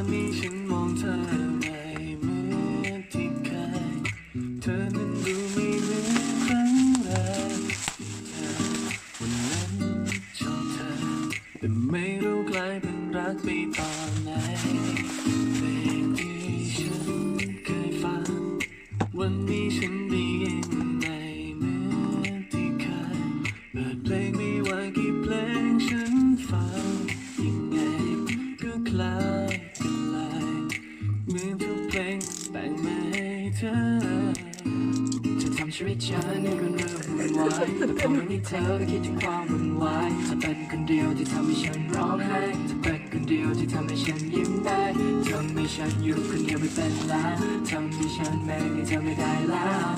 อนนี้ฉัน ฉันให้เป็นเริ่มวุ่นวายแต่พอไม่มีเธอก็คิดถึงความวุ่นวายจะเป็นคนเดียวที่ทำให้ฉันร้องไห้จะเป็นคนเดียวที่ทำให้ฉันยิ้มได้ทำให้ฉันอยู่คนเดียวไม่เป็นแล้วทำให้ฉันไม่มีเธอไม่ได้แล้ว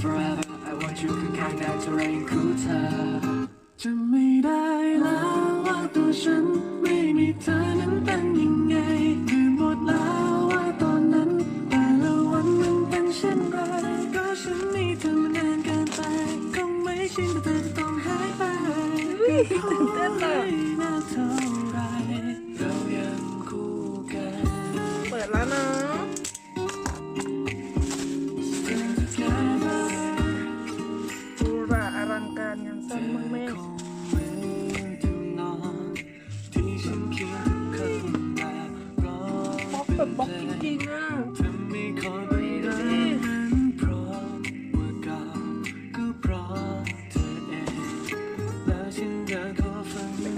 forever I want you ข้างๆได้เท่าไรยังคู่ ตื่นเต้นเลยเปิดแล้วนะดูระอลังการงานสร้างมากแม่ป๊อปแบบป๊อป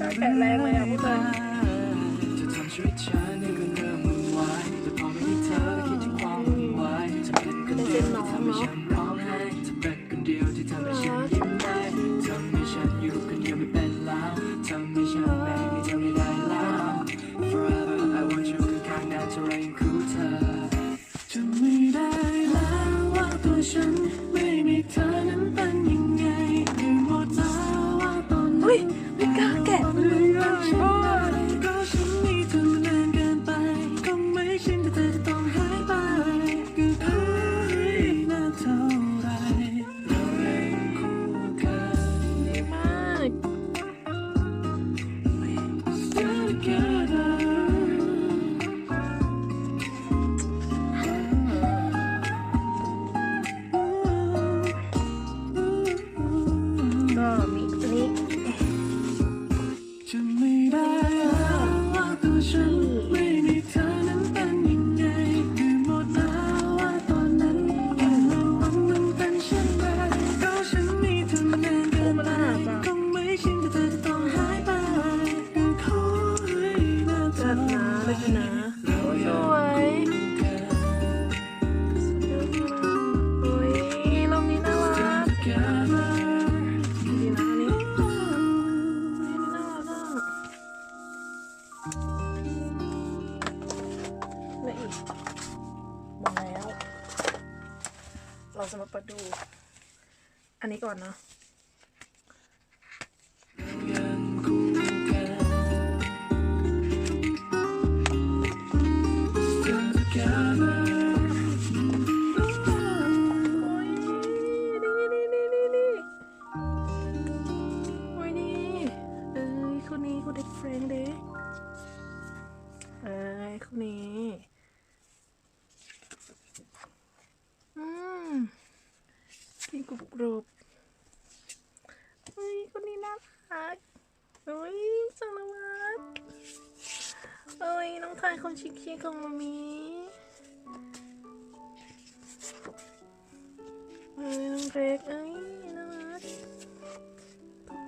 ฟังไม่กล้าแกแรงเลยอะพูดเลยจะทำชีวิตฉันให้เป็นเรื่อ หน้าเธจัดนะเลยนะสวยโอ้ยรอบนี้น่ารักดีนะนนี้อันนี้น่ารักอะแล้วอีกมดแล้ว เราจะมาเปิดดู อันนี้ก่อนนะ อ้ยคนนี้อืมกินกรุบกรุบเฮ้ยคนนี้น่ารักเฮ้ยจังเลยวัดเอ้ยน้องทายคนชิคๆของมามีเอ้ยน้องเล็กเอ้ยน่ารัก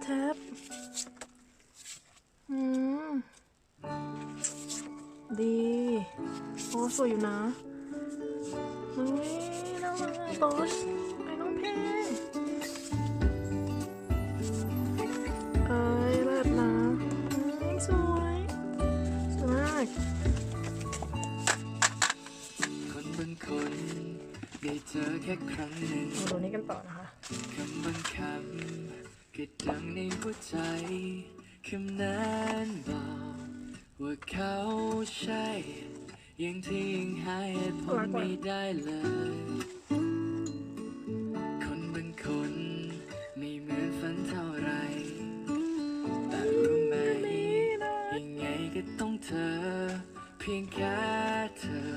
แท็บ ดี โอ้สวยอยู่นะเฮ้ยน่ารักบอสไอ้น้องเพลงเอ้ยเลิศนะเอ้ยสวยสวยมากคนบางคนได้เจอแค่ครั้งหนึ่งมาดูนี่กันต่อนะคะคำบางคำก็ดังในหัวใจคำนั้นบอก ว่าเขาใช่ยังที่ยังหาเหตุผลไม่ได้เลย คนบางคนไม่เหมือนฝันเท่าไร แต่รู้ไหมยังไงก็ต้องเธอ เพียงแค่เธอ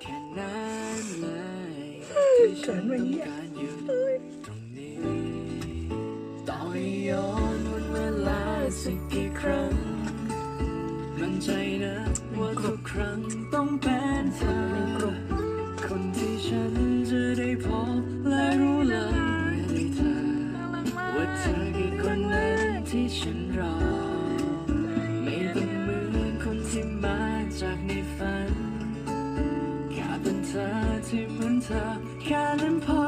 แค่นั้นเลยที่ฉันต้องการอยู่ตรงนี้ต่อให้ย้อนวันเวลาสักกี่ครั้ง มันใจนะว่าทุกครั้งต้องเป็นเธอ คนที่ฉันจะได้พบและรู้เลยไม่ได้เธอ ว่าเธอคือคนนั้นที่ฉันรอ ไม่ต้องเหมือนคนที่มาจากในฝันแค่เป็นเธอที่เหมือนเธอแค่นั้นพอ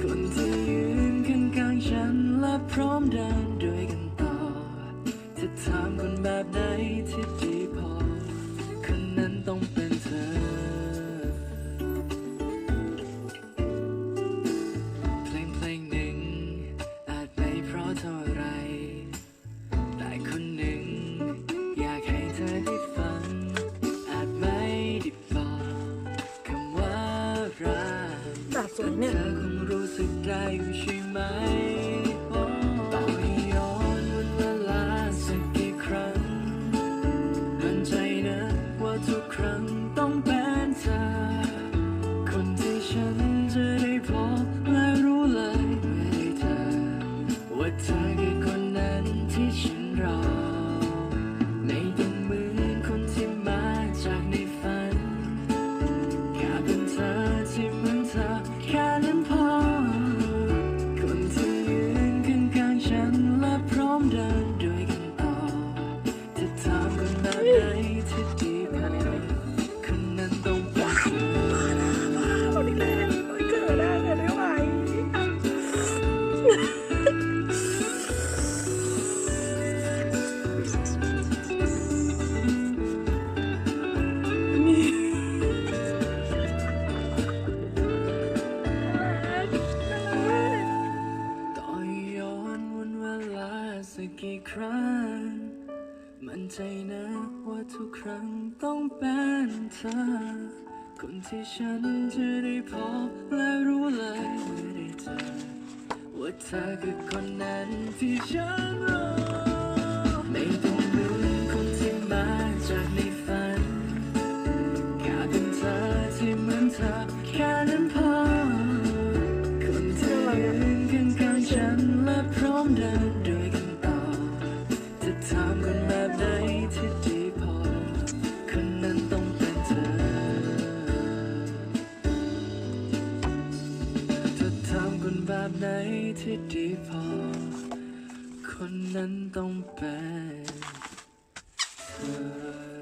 คนที่ยืนข้างๆฉันและพร้อมเดินด้วยกันต่อจะ ถามคนแบบไหนที่ดีพอ คนนั้นต้องเป็นเธอ เพลงเพลงหนึ่ง อาจไม่เพราะเท่าไร แต่คนหนึ่ง อยากให้เธอได้ฟัง อาจไม่ได้บอกคำว่ารักดาบสวยเนี่ย เธอคงรู้สึกได้อยู่ใช่ไหม จ กกี่ครั้ง มั่นใจนะว่าทุกครั้งต้องเป็นเธอ คนที่ฉันจะได้พบและรู้เลยเมื่อได้เจอ ว่าเธอคือคนนั้นที่ฉันรอ ไม่ต้องเหมือนคนที่มาจากในฝัน แค่เป็นเธอที่เหมือนเธอแค่นั้นพอ คนที่ยืนข้างๆฉันและพร้อมเดิน ที่ดีพอ คนนั้นต้องเป็นเธอ